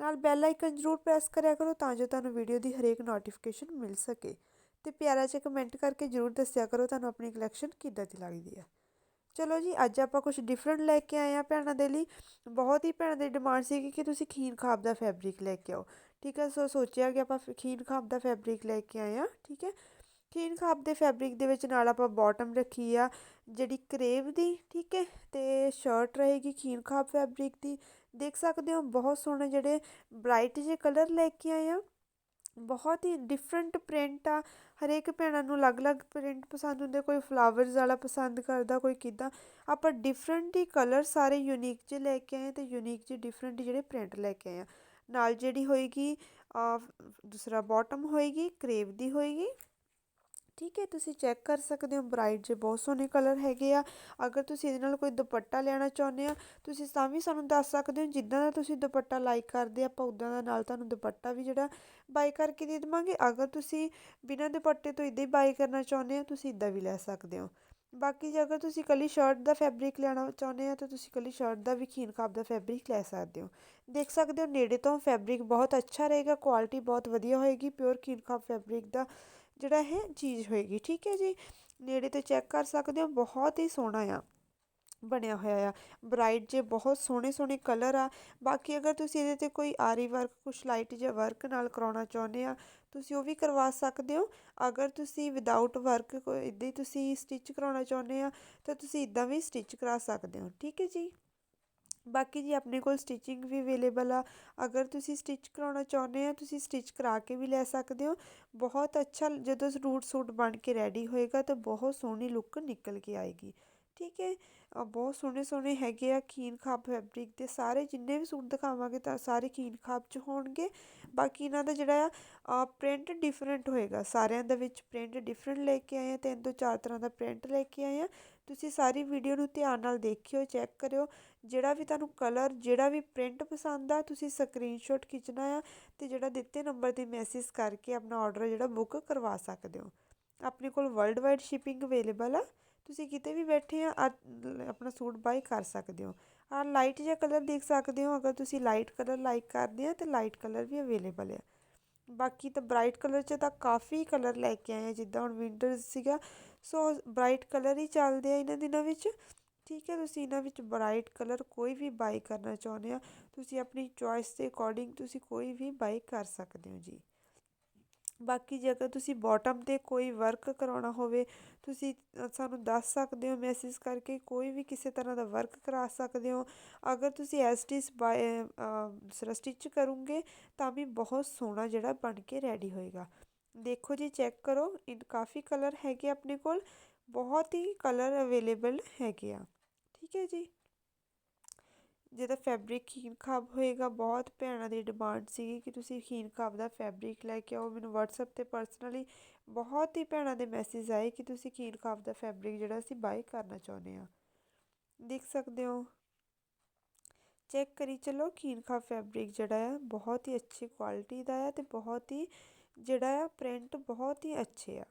ਨਾਲ bell icon ਜ਼ਰੂਰ press ਕਰਿਆ ਕਰੋ ਤਾਂ ਜੋ ਤੁਹਾਨੂੰ ਵੀਡੀਓ ਦੀ ਹਰੇਕ ਨੋਟੀਫਿਕੇਸ਼ਨ ਮਿਲ ਸਕੇ। ਤੇ ਪਿਆਰਾ ਜਿਹਾ ਕਮੈਂਟ ਕਰਕੇ ਜ਼ਰੂਰ ਦੱਸਿਆ ਕਰੋ ਤੁਹਾਨੂੰ ਆਪਣੀ ਕਲੈਕਸ਼ਨ ਕਿੱਦਾਂ ਦੀ ਲੱਗਦੀ ਹੈ ਚਲੋ ਜੀ, ਅੱਜ ਆਪਾਂ ਕੁਝ ਡਿਫਰੈਂਟ ਲੈ ਕੇ ਆਏ ਆ ਭੈਣਾਂ ਦੇ ਲਈ। ਬਹੁਤ ਹੀ ਭੈਣਾਂ ਦੀ ਡਿਮਾਂਡ ਸੀ ਕਿ ਤੁਸੀਂ ਖੀਨ ਖਾਬ ਦਾ ਫੈਬਰਿਕ ਲੈ ਕੇ ਆਓ। ਠੀਕ ਹੈ ਸੋ ਸੋਚਿਆ ਕਿ ਆਪਾਂ ਖੀਨ ਖਾਬ ਦਾ ਫੈਬਰਿਕ ਲੈ ਕੇ ਆਏ ਆ ਠੀਕ ਹੈ। ਖੀਨ ਖਾਬ ਦੇ ਫੈਬਰਿਕ ਦੇ ਵਿੱਚ ਨਾਲ ਆਪਾਂ ਬਾਟਮ ਰੱਖੀ ਆ, ਜਿਹੜੀ ਕਰੇਵ ਦੀ, ਠੀਕ ਹੈ, ਤੇ ਸ਼ਰਟ ਰਹੇਗੀ ਖੀਨ ਖਾਬ ਫੈਬਰਿਕ ਦੀ। ਦੇਖ ਸਕਦੇ ਹੋ, ਬਹੁਤ ਸੋਹਣੇ ਜਿਹੜੇ ਬ੍ਰਾਈਟ ਜੇ ਕਲਰ ਲੈ ਕੇ ਆਏ ਆ। ਬਹੁਤ ਹੀ ਡਿਫਰੈਂਟ ਪ੍ਰਿੰਟ ਆ। ਹਰੇਕ ਭੈਣਾਂ ਨੂੰ ਅਲੱਗ-ਅਲੱਗ ਪ੍ਰਿੰਟ ਪਸੰਦ ਹੁੰਦੇ ਕੋਈ ਫਲਾਵਰਸ ਵਾਲਾ ਪਸੰਦ ਕਰਦਾ, ਕੋਈ ਕਿਦਾਂ। ਆਪਾਂ ਡਿਫਰੈਂਟ ਹੀ ਕਲਰ ਸਾਰੇ ਯੂਨੀਕ ਜੇ ਲੈ ਕੇ ਆਏ ਤੇ ਯੂਨੀਕ ਜੇ ਡਿਫਰੈਂਟ ਜਿਹੜੇ ਪ੍ਰਿੰਟ ਲੈ ਕੇ ਆਏ ਆ। ਨਾਲ ਜਿਹੜੀ ਹੋਏਗੀ ਦੂਸਰਾ ਬਾਟਮ ਹੋਏਗੀ ਕਰੇਵ ਦੀ ਹੋਏਗੀ। ਠੀਕ ਹੈ, ਤੁਸੀਂ ਚੈੱਕ ਕਰ ਸਕਦੇ ਹੋ, ਬ੍ਰਾਈਟ ਜੇ ਬਹੁਤ ਸੋਹਣੇ ਕਲਰ ਹੈਗੇ ਆ। ਅਗਰ ਤੁਸੀਂ ਇਹਦੇ ਨਾਲ ਕੋਈ ਦੁਪੱਟਾ ਲੈਣਾ ਚਾਹੁੰਦੇ ਆ, ਤੁਸੀਂ ਤਾਂ ਵੀ ਸਾਨੂੰ ਦੱਸ ਸਕਦੇ ਹੋ, ਜਿੱਦਾਂ ਦਾ ਤੁਸੀਂ ਦੁਪੱਟਾ ਲਾਈਕ ਕਰਦੇ ਆਪਾਂ ਉਦਾਂ ਦਾ ਨਾਲ ਤੁਹਾਨੂੰ ਦੁਪੱਟਾ ਵੀ ਜਿਹੜਾ ਬਾਈ ਕਰਕੇ ਦੇ ਦੇਵਾਂਗੇ। ਅਗਰ ਤੁਸੀਂ ਬਿਨਾਂ ਦੁਪੱਟੇ ਤੋਂ ਇਦਾਂ ਹੀ ਬਾਈ ਕਰਨਾ ਚਾਹੁੰਦੇ ਆ ਤੁਸੀਂ ਇਦਾਂ ਵੀ ਲੈ ਸਕਦੇ ਹੋ। ਬਾਕੀ ਜੇ ਅਗਰ ਤੁਸੀਂ ਕੱਲੀ ਸ਼ਰਟ ਦਾ ਫੈਬਰਿਕ ਲੈਣਾ ਚਾਹੁੰਦੇ ਆ, ਤਾਂ ਤੁਸੀਂ ਕੱਲੀ ਸ਼ਰਟ ਦਾ ਵੀ ਖੀਣਖਾਬ ਦਾ ਫੈਬਰਿਕ ਲੈ ਸਕਦੇ ਹੋ। ਦੇਖ ਸਕਦੇ ਹੋ, ਨੇੜੇ ਤੋਂ ਫੈਬਰਿਕ ਬਹੁਤ ਅੱਛਾ ਰਹੇਗਾ ਕੁਆਲਿਟੀ ਬਹੁਤ ਵਧੀਆ ਹੋਏਗੀ ਪਿਓਰ ਖੀਣਖਾਬ ਫੈਬਰਿਕ ਦਾ। ਜਿਹੜਾ ਇਹ ਚੀਜ਼ ਹੋਏਗੀ। ਠੀਕ ਹੈ ਜੀ? ਨੇੜੇ ਤੋਂ ਚੈੱਕ ਕਰ ਸਕਦੇ ਹੋ, ਬਹੁਤ ਹੀ ਸੋਹਣਾ ਆ, ਬਣਿਆ ਹੋਇਆ ਆ। ਬ੍ਰਾਈਟ ਜੇ ਬਹੁਤ ਸੋਹਣੇ ਸੋਹਣੇ ਕਲਰ ਆ। ਬਾਕੀ ਅਗਰ ਤੁਸੀਂ ਇਹਦੇ ਤੇ ਕੋਈ ਆਰੀ ਵਰਕ, ਕੁਛ ਲਾਈਟ ਜਿਹਾ ਵਰਕ ਨਾਲ ਕਰਾਉਣਾ ਚਾਹੁੰਦੇ ਆ, ਤੁਸੀਂ ਉਹ ਵੀ ਕਰਵਾ ਸਕਦੇ ਹੋ। ਅਗਰ ਤੁਸੀਂ ਵਿਦਆਊਟ ਵਰਕ ਕੋਈ, ਇਦਾਂ ਹੀ ਤੁਸੀਂ ਸਟਿਚ ਕਰਾਉਣਾ ਚਾਹੁੰਦੇ ਆ, ਤਾਂ ਤੁਸੀਂ ਇਦਾਂ ਵੀ ਸਟਿਚ ਕਰਾ ਸਕਦੇ ਹੋ। ਠੀਕ ਹੈ ਜੀ? ਬਾਕੀ ਜੀ ਆਪਣੇ ਕੋਲ ਸਟਿਚਿੰਗ ਵੀ ਅਵੇਲੇਬਲ ਆ। ਅਗਰ ਤੁਸੀਂ ਸਟਿਚ ਕਰਾਉਣਾ ਚਾਹੁੰਦੇ ਆ, ਤੁਸੀਂ ਸਟਿਚ ਕਰਾ ਕੇ ਵੀ ਲੈ ਸਕਦੇ ਹੋ। ਬਹੁਤ ਅੱਛਾ ਜਦੋਂ ਰੂਟ ਸੂਟ ਬਣ ਕੇ ਰੈਡੀ ਹੋਏਗਾ ਤਾਂ ਬਹੁਤ ਸੋਹਣੀ ਲੁੱਕ ਨਿਕਲ ਕੇ ਆਏਗੀ। ਠੀਕ ਹੈ। ਬਹੁਤ ਸੋਹਣੇ ਸੋਹਣੇ ਹੈਗੇ ਆ ਖੀਨ ਖਾਬ ਫੈਬਰਿਕ ਦੇ, ਸਾਰੇ ਜਿੰਨੇ ਵੀ ਸੂਟ ਦਿਖਾਵਾਂਗੇ ਤਾਂ ਸਾਰੇ ਖੀਨ ਖਾਬ ਚ ਹੋਣਗੇ। ਬਾਕੀ ਇਹਨਾਂ ਦਾ ਜਿਹੜਾ ਆ ਪ੍ਰਿੰਟ ਡਿਫਰੈਂਟ ਹੋਏਗਾ। ਸਾਰਿਆਂ ਦੇ ਵਿੱਚ ਪ੍ਰਿੰਟ ਡਿਫਰੈਂਟ ਲੈ ਕੇ ਆਏ ਆ, ਤਿੰਨ ਤੋਂ ਚਾਰ ਤਰ੍ਹਾਂ ਦਾ ਪ੍ਰਿੰਟ ਲੈ ਕੇ ਆਏ ਆ। ਤੁਸੀਂ ਸਾਰੀ ਵੀਡੀਓ ਨੂੰ ਧਿਆਨ ਨਾਲ ਦੇਖਿਓ ਚੈੱਕ ਕਰਿਓ। ਜਿਹੜਾ ਵੀ ਤੁਹਾਨੂੰ ਕਲਰ ਜਿਹੜਾ ਵੀ ਪ੍ਰਿੰਟ ਪਸੰਦ ਆ, ਤੁਸੀਂ ਸਕਰੀਨਸ਼ਾਟ ਖਿੱਚਣਾ ਆ ਤੇ ਜਿਹੜਾ ਦਿੱਤੇ ਨੰਬਰ ਤੇ ਮੈਸੇਜ ਕਰਕੇ ਆਪਣਾ ਆਰਡਰ ਜਿਹੜਾ ਬੁੱਕ ਕਰਵਾ ਸਕਦੇ ਹੋ। ਆਪਣੇ ਕੋਲ ਵਰਲਡ ਵਾਈਡ ਸ਼ਿਪਿੰਗ ਅਵੇਲੇਬਲ ਆ। ਤੁਸੀਂ ਕਿਤੇ ਵੀ ਬੈਠੇ ਆ ਆਪਣਾ ਸੂਟ ਬਾਈ ਕਰ ਸਕਦੇ ਹੋ। ਆ ਲਾਈਟ ਜਿਹਾ ਕਲਰ ਦੇਖ ਸਕਦੇ ਹੋ, ਅਗਰ ਤੁਸੀਂ ਲਾਈਟ ਕਲਰ ਲਾਈਕ ਕਰਦੇ ਆ, ਤੇ ਲਾਈਟ ਕਲਰ ਵੀ ਅਵੇਲੇਬਲ ਆ। ਬਾਕੀ ਤਾਂ ਬ੍ਰਾਈਟ ਕਲਰ 'ਚ ਤਾਂ ਕਾਫੀ ਕਲਰ ਲੈ ਕੇ ਆਏ ਆ, ਜਿੱਦਾਂ ਹੁਣ ਵਿੰਟਰ ਸੀਗਾ। ਸੋ ਬ੍ਰਾਈਟ ਕਲਰ ਹੀ ਚੱਲਦੇ ਆ ਇਹਨਾਂ ਦਿਨਾਂ ਵਿੱਚ। ਠੀਕ ਹੈ, ਤੁਸੀਂ ਇਹਨਾਂ ਵਿੱਚ ਬ੍ਰਾਈਟ ਕਲਰ ਕੋਈ ਵੀ ਬਾਈ ਕਰਨਾ ਚਾਹੁੰਦੇ ਆ ਤੁਸੀਂ ਆਪਣੀ ਚੋਇਸ ਦੇ ਅਕੋਰਡਿੰਗ ਤੁਸੀਂ ਕੋਈ ਵੀ ਬਾਈ ਕਰ ਸਕਦੇ ਹੋ ਜੀ। ਬਾਕੀ ਜੇ ਅਗਰ ਤੁਸੀਂ ਬੋਟਮ ਤੇ ਕੋਈ ਵਰਕ ਕਰਾਉਣਾ ਹੋਵੇ, ਤੁਸੀਂ ਸਾਨੂੰ ਦੱਸ ਸਕਦੇ ਹੋ ਮੈਸੇਜ ਕਰਕੇ ਕੋਈ ਵੀ ਕਿਸੇ ਤਰ੍ਹਾਂ ਦਾ ਵਰਕ ਕਰਾ ਸਕਦੇ ਹੋ। ਅਗਰ ਤੁਸੀਂ ਐਸਟਿਸ ਬਾਏ ਦੂਸਰਾ ਸਟਿਚ ਕਰੋਗੇ, ਤਾਂ ਵੀ ਬਹੁਤ ਸੋਹਣਾ ਜਿਹੜਾ ਬਣ ਕੇ ਰੈਡੀ ਹੋਏਗਾ। ਦੇਖੋ ਜੀ ਚੈੱਕ ਕਰੋ, ਇਨ, ਕਾਫੀ ਕਲਰ ਹੈਗੇ ਆਪਣੇ ਕੋਲ, ਬਹੁਤ ਹੀ ਕਲਰ ਅਵੇਲੇਬਲ ਹੈਗੇ ਆ। ਠੀਕ ਹੈ ਜੀ। ਜਿਹਦਾ ਫੈਬਰਿਕ ਖੀਨ ਖਾਬ ਹੋਏਗਾ, ਬਹੁਤ ਭੈਣਾਂ ਦੀ ਡਿਮਾਂਡ ਸੀਗੀ ਕਿ ਤੁਸੀਂ ਖੀਨ ਖਾਬ ਦਾ ਫੈਬਰਿਕ ਲੈ ਕੇ ਆਓ। ਮੈਨੂੰ WhatsApp ਤੇ ਪਰਸਨਲੀ ਬਹੁਤ ਹੀ ਭੈਣਾਂ ਦੇ ਮੈਸੇਜ ਆਏ ਕਿ ਤੁਸੀਂ ਖੀਨ ਖਾਬ ਦਾ ਫੈਬਰਿਕ ਜਿਹੜਾ ਅਸੀਂ ਬਾਈ ਕਰਨਾ ਚਾਹੁੰਦੇ ਆ ਦੇਖ ਸਕਦੇ ਹੋ। ਚੈੱਕ ਕਰੀ ਚਲੋ ਖੀਨ ਖਾਬ ਫੈਬਰਿਕ ਜਿਹੜਾ ਆ, ਬਹੁਤ ਹੀ ਅੱਛੀ ਕੁਆਲਿਟੀ ਦਾ ਆ ਤੇ ਬਹੁਤ ਹੀ ਜਿਹੜਾ ਆ ਪ੍ਰਿੰਟ ਬਹੁਤ ਹੀ ਅੱਛੇ ਆ।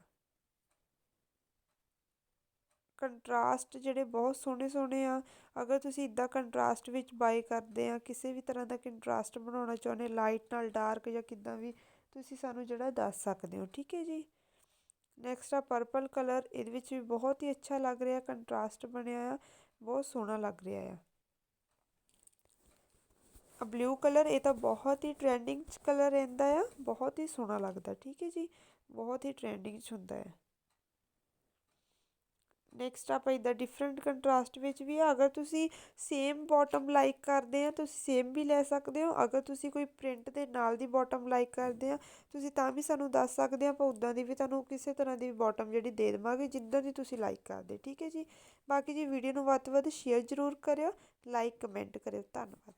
ਕੰਟਰਾਸਟ ਜਿਹੜੇ ਬਹੁਤ ਸੋਹਣੇ ਸੋਹਣੇ ਆ, ਅਗਰ ਤੁਸੀਂ ਇੱਦਾਂ ਕੰਟਰਾਸਟ ਵਿੱਚ ਬਾਏ ਕਰਦੇ ਆ, ਕਿਸੇ ਵੀ ਤਰ੍ਹਾਂ ਦਾ ਕੰਟਰਾਸਟ ਬਣਾਉਣਾ ਚਾਹੁੰਦੇ ਲਾਈਟ ਨਾਲ ਡਾਰਕ ਜਾਂ ਕਿੱਦਾਂ ਵੀ, ਤੁਸੀਂ ਸਾਨੂੰ ਜਿਹੜਾ ਦੱਸ ਸਕਦੇ ਹੋ, ਠੀਕ ਹੈ ਜੀ? ਨੈਕਸਟ ਆ ਪਰਪਲ ਕਲਰ ਇਹਦੇ ਵਿੱਚ ਵੀ ਬਹੁਤ ਹੀ ਅੱਛਾ ਲੱਗ ਰਿਹਾ ਕੰਟਰਾਸਟ ਬਣਿਆ ਆ, ਬਹੁਤ ਸੋਹਣਾ ਲੱਗ ਰਿਹਾ ਆ। ਆ ਬਲੂ ਕਲਰ ਇਹ ਤਾਂ ਬਹੁਤ ਹੀ ਟ੍ਰੈਂਡਿੰਗ ਚ ਕਲਰ ਰਹਿੰਦਾ ਆ, ਬਹੁਤ ਹੀ ਸੋਹਣਾ ਲੱਗਦਾ, ਠੀਕ ਹੈ ਜੀ? ਬਹੁਤ ਹੀ ਟ੍ਰੈਂਡਿੰਗ ਚ ਹੁੰਦਾ ਹੈ ਨੈਕਸਟ ਆਪਾਂ ਇੱਦਾਂ ਡਿਫਰੈਂਟ ਕੰਟਰਾਸਟ ਵਿੱਚ ਵੀ ਆ, ਅਗਰ ਤੁਸੀਂ ਸੇਮ ਬਾਟਮ ਲਾਈਕ ਕਰਦੇ ਆ, ਤੁਸੀਂ ਸੇਮ ਵੀ ਲੈ ਸਕਦੇ ਹੋ, ਅਗਰ ਤੁਸੀਂ ਕੋਈ ਪ੍ਰਿੰਟ ਦੇ ਨਾਲ ਦੀ ਬਾਟਮ ਲਾਈਕ ਕਰਦੇ ਆ, ਤੁਸੀਂ ਤਾਂ ਵੀ ਸਾਨੂੰ ਦੱਸ ਸਕਦੇ ਆ, ਆਪਾਂ ਉਦਾਂ ਦੀ ਵੀ ਤੁਹਾਨੂੰ ਕਿਸੇ ਤਰ੍ਹਾਂ ਦੀ ਬਾਟਮ ਜਿਹੜੀ ਦੇ ਦੇਵਾਂਗੇ, ਜਿੱਦਾਂ ਦੀ ਤੁਸੀਂ ਲਾਈਕ ਕਰਦੇ, ਠੀਕ ਹੈ ਜੀ? ਬਾਕੀ ਜੀ ਵੀਡੀਓ ਨੂੰ ਵੱਧ ਤੋਂ ਵੱਧ ਸ਼ੇਅਰ ਜ਼ਰੂਰ ਕਰਿਓ ਲਾਈਕ ਕਮੈਂਟ ਕਰਿਓ, ਧੰਨਵਾਦ।